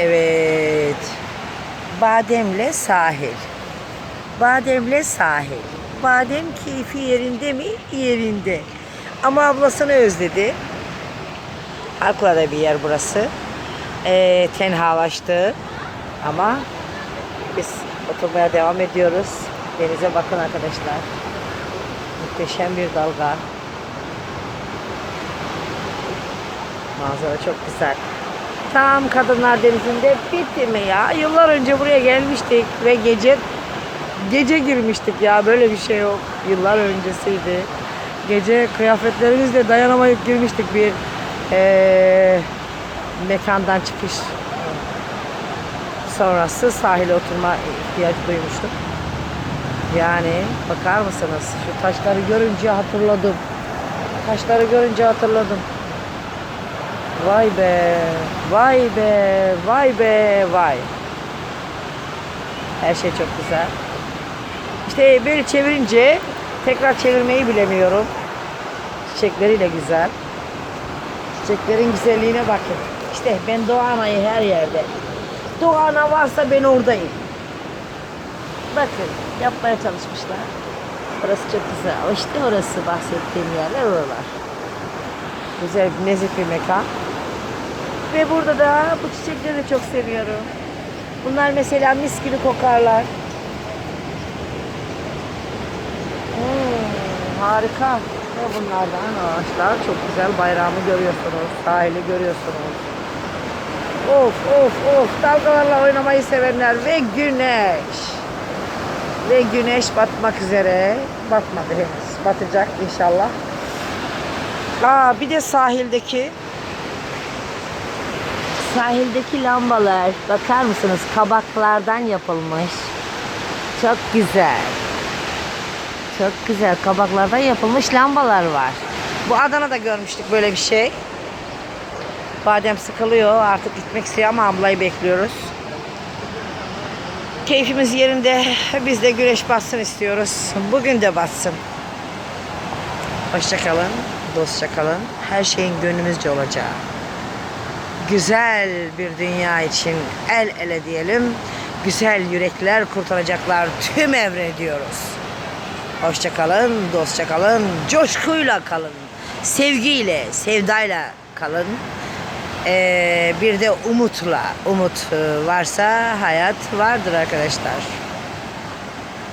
Evet. Bademle sahil. Bademle sahil. Badem keyfi yerinde mi? Yerinde. Ama ablasını özledi. Harikulade bir yer burası. Ee, tenhalaştı. Ama biz oturmaya devam ediyoruz. Denize bakın arkadaşlar. Muhteşem bir dalga. Manzara çok güzel. Tam Kadınlar Denizi'nde bitti mi ya? Yıllar önce buraya gelmiştik ve gece gece girmiştik ya. Böyle bir şey yok. Yıllar öncesiydi. Gece kıyafetlerimizle dayanamayıp girmiştik bir eee, mekandan çıkış sonrası sahile oturma ihtiyacı duymuştum. Yani bakar mısınız? Şu taşları görünce hatırladım. Taşları görünce hatırladım. Vay be, vay be, vay be, vay. Her şey çok güzel. İşte böyle çevirince tekrar çevirmeyi bilemiyorum. Çiçekleriyle güzel. Çiçeklerin güzelliğine bakın. İşte ben Doğu Ana'yı her yerde. Doğu Ana varsa ben oradayım. Bakın yapmaya çalışmışlar. Orası çok güzel. İşte orası bahsettiğim yerler oralar. Güzel, nezih bir mekan. Ve burada da bu çiçekleri de çok seviyorum. Bunlar mesela mis gibi kokarlar. Hmm, harika. Ve bunlardan ağaçlar çok güzel. Bayrağımı görüyorsunuz. Sahili görüyorsunuz. Of of of. Dalgalarla oynamayı sevenler ve güneş. Ve güneş batmak üzere. Batmadı henüz. Batacak inşallah. Aa, bir de sahildeki sahildeki lambalar bakar mısınız kabaklardan yapılmış. Çok güzel. Çok güzel kabaklardan yapılmış lambalar var. Bu Adana'da görmüştük böyle bir şey. Badem sıkılıyor artık gitmek istiyor ama ablayı bekliyoruz. Keyfimiz yerinde. Biz de güneş batsın istiyoruz. Bugün de batsın. Hoşçakalın, dostça kalın. Her şeyin gönlümüzce olacağı. Güzel bir dünya için el ele diyelim. Güzel yürekler kurtaracaklar tüm evre diyoruz. Hoşçakalın, dostça kalın, coşkuyla kalın. Sevgiyle, sevdayla kalın. Ee, bir de umutla. Umut varsa hayat vardır arkadaşlar.